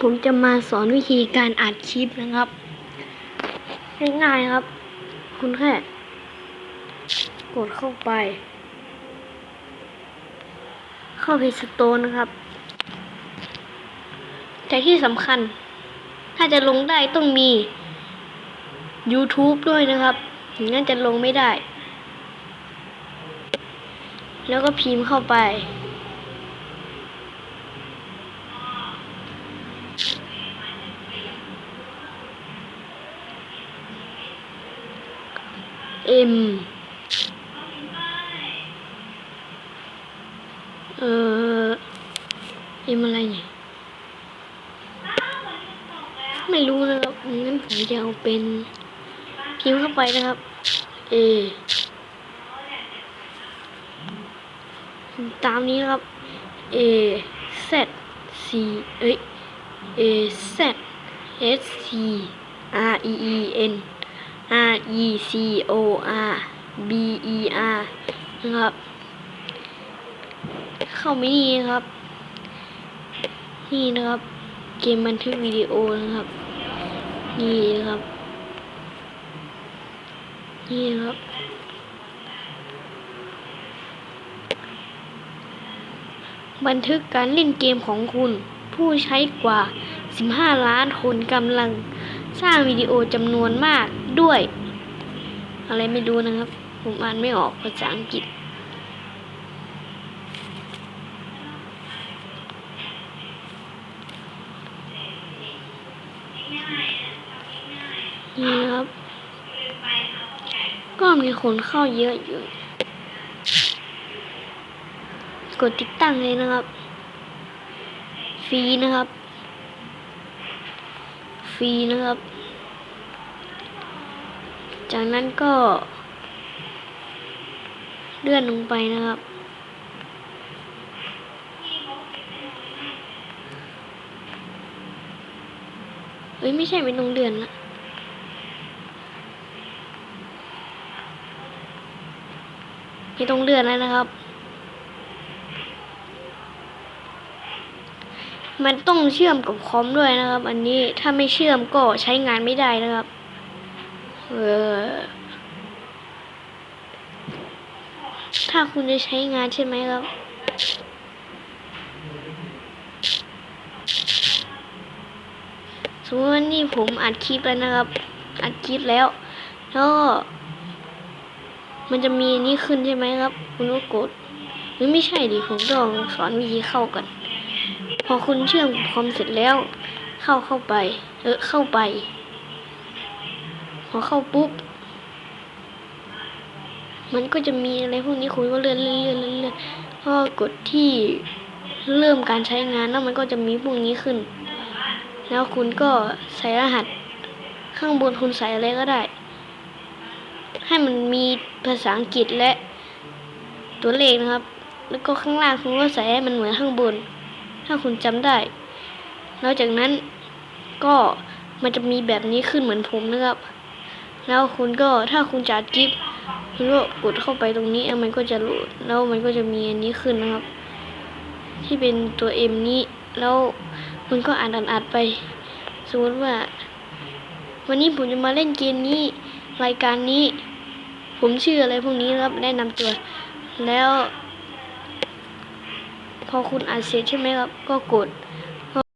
ผมจะมาสอนวิธีการอัดคลิปนะครับ ง่ายๆครับ คุณแค่ กดเข้าไป เข้าเพจสโตนนะครับ แต่ที่สำคัญ ถ้าจะลงได้ต้องมี YouTube ด้วยนะครับถึงนั้นจะลงไม่ได้ แล้วก็พิมพ์เข้าไป M เอ่อ M อะไรเนี่ย ไม่รู้นะครับงั้นผมจะเอาเป็นพิมพ์เข้าไปนะครับ A ตามนี้นะครับ A Z C เอ้ย A Z S C R E E N R E C O R B E R นะครับ เข้าไม่นี่นะครับ นี่นะครับ เกมบันทึกวิดีโอนะครับ นี่นะครับ นี่นะครับบันทึกการเล่นเกมของคุณ ผู้ใช้กว่า 15 ล้านคนกำลัง สร้างวิดีโอจำนวนมากด้วย อะไรไม่รู้นะครับ ผมอ่านไม่ออกภาษาอังกฤษ นี่นะครับ ก็มีคนเข้าเยอะอยู่ กดติดตั้งเลยนะครับ ฟรีนะครับ ฟรีนะครับ จากนั้นก็ เลื่อนลงไปนะครับเอ้ย ไม่ใช่เป็นตรงเดือนละไม่ต้องเลื่อนแล้วนะครับ มันต้องเชื่อมกับคอมด้วยนะครับ อันนี้ถ้าไม่เชื่อมก็ใช้งานไม่ได้นะครับ เออ ถ้าคุณจะใช้งานใช่ไหมครับสมมติว่านี่ผมอัดคลิปแล้วนะครับ อัดคลิปแล้ว แล้วมันจะมีนี่ขึ้นใช่ไหมครับ คุณก็กด หรือไม่ใช่ดิผมต้องสอนวิธีเข้ากัน อคุณเชื่อมคอมเสร็จแล้ว เข้าเข้าไป เออเข้าไป พอเข้าปุ๊บ มันก็จะมีอะไรพวกนี้คุณก็เลื่อนเลื่อนเลื่อนเลื่อนเลื่อกดที่เริ่มการใช้งานแล้วมันก็จะมีพวกนี้ขึ้น แล้วคุณก็ใส่รหัส ข้างบนคุณใส่อะไรก็ได้ ให้มันมีภาษาอังกฤษและตัวเลขนะครับ แล้วก็ข้างล่างคุณก็ใส่ให้มันเหมือนข้างบน ถ้าคุณจำได้ แล้วจากนั้นก็มันจะมีแบบนี้ขึ้นเหมือนผมนะครับ แล้วคุณก็ถ้าคุณจัดคลิปคุณก็กดเข้าไปตรงนี้แล้วมันก็จะโหลดแล้วมันก็จะมีอันนี้ขึ้นนะครับ ที่เป็นตัว M นี้ แล้วคุณก็อ่านอ่านอ่านไป สมมติว่า วันนี้ผมจะมาเล่นเกมนี้รายการนี้ ผมชื่ออะไรพวกนี้ครับแนะนำตัวแล้ว พอคุณอ่าเสียงใช่ไหมครับ ก็กด